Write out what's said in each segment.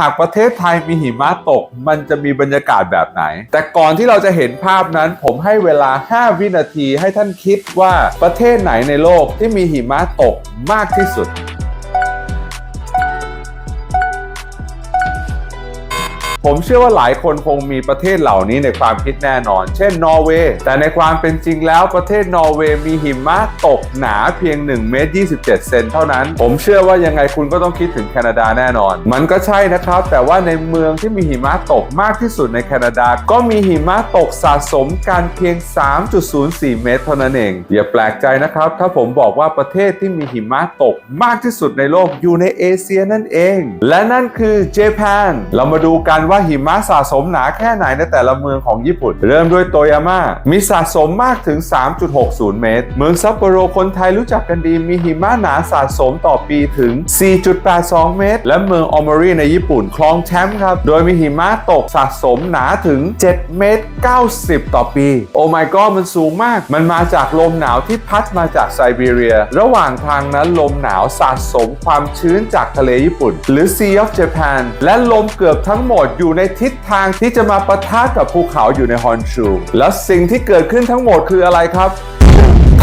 หากประเทศไทยมีหิมะตก มันจะมีบรรยากาศแบบไหน แต่ก่อนที่เราจะเห็นภาพนั้น ผมให้เวลา 5 วินาทีให้ท่านคิดว่าประเทศไหนในโลกที่มีหิมะตกมากที่สุด ผมเชื่อว่าหลายคนคงมีประเทศเหล่านี้ในความคิดแน่นอน เช่น นอร์เวย์ แต่ในความเป็นจริงแล้วประเทศนอร์เวย์มีหิมะตกหนาเพียง1เมตร27 เซนเท่านั้น ผมเชื่อว่ายังไงคุณก็ต้องคิดถึงแคนาดาแน่นอน มันก็ใช่นะครับ แต่ว่าในเมืองที่มีหิมะตกมากที่สุดในแคนาดา ก็มีหิมะตกสะสมกันเพียง 3.04 เมตร เท่านั้นเอง อย่าแปลกใจนะครับ ถ้าผมบอกว่าประเทศที่มีหิมะตกมากที่สุดในโลกอยู่ในเอเชียนั่นเอง และนั่นคือเจแปนเรามาดูกันว่าาหิมะสะสมหนาแค่ไหนในแต่ละเมืองของญี่ปุ่น เริ่มด้วยโตยาม่ามีสะสมมากถึง 3.60 เมตร เมืองซัปโปโรคนไทยรู้จักกันดีมีหิมะหนาสะสมต่อปีถึง 4.82 เมตร และเมืองออมอรีในญี่ปุ่นครองแชมป์ครับโดยมีหิมะตกสะสมหนาถึง 7 เมตร 90 ต่อปี โอ้ my god มันสูงมาก มันมาจากลมหนาวที่พัดมาจากไซบีเรีย ระหว่างทางนั้นลมหนาวสะสมความชื้นจากทะเลญี่ปุ่น หรือ Sea of Japan และลมเกือบทั้งหมดอยูู่่ในทิศทางที่จะมาปะทะกับภูเขาอยู่ในฮอนชู แล้วสิ่งที่เกิดขึ้นทั้งหมดคืออะไรครับ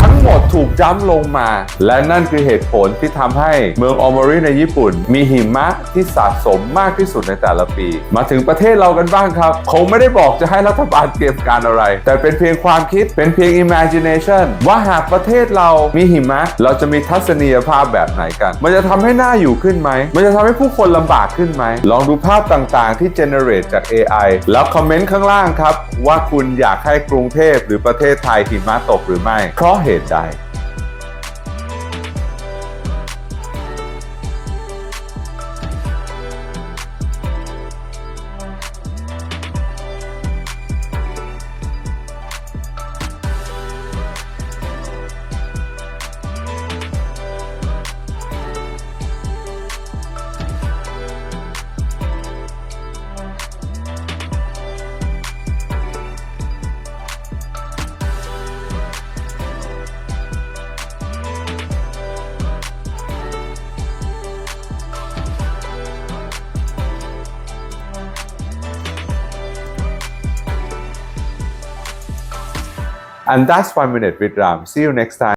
ทั้งหมดถูกจ้ำลงมา และนั่นคือเหตุผลที่ทำให้เมืองออมอริในญี่ปุ่น มีหิมะที่สะสมมากที่สุดในแต่ละปี มาถึงประเทศเรากันบ้างครับ คงไม่ได้บอกจะให้รัฐบาลเตรียมการอะไร แต่เป็นเพียงความคิดเป็นเพียง imagination ว่าหากประเทศเรามีหิมะ เราจะมีทัศนียภาพแบบไหนกัน มันจะทำให้หน้าอยู่ขึ้นไหม มันจะทำให้ผู้คนลำบากขึ้นไหม ลองดูภาพต่างๆที่ generate จาก AI แล้วคอมเมนต์ข้างล่างครับ ว่าคุณอยากให้กรุงเทพหรือประเทศไทยหิมะตกหรือไม่ เพราะเหตุใด And that's one minute with Ram. See you next time.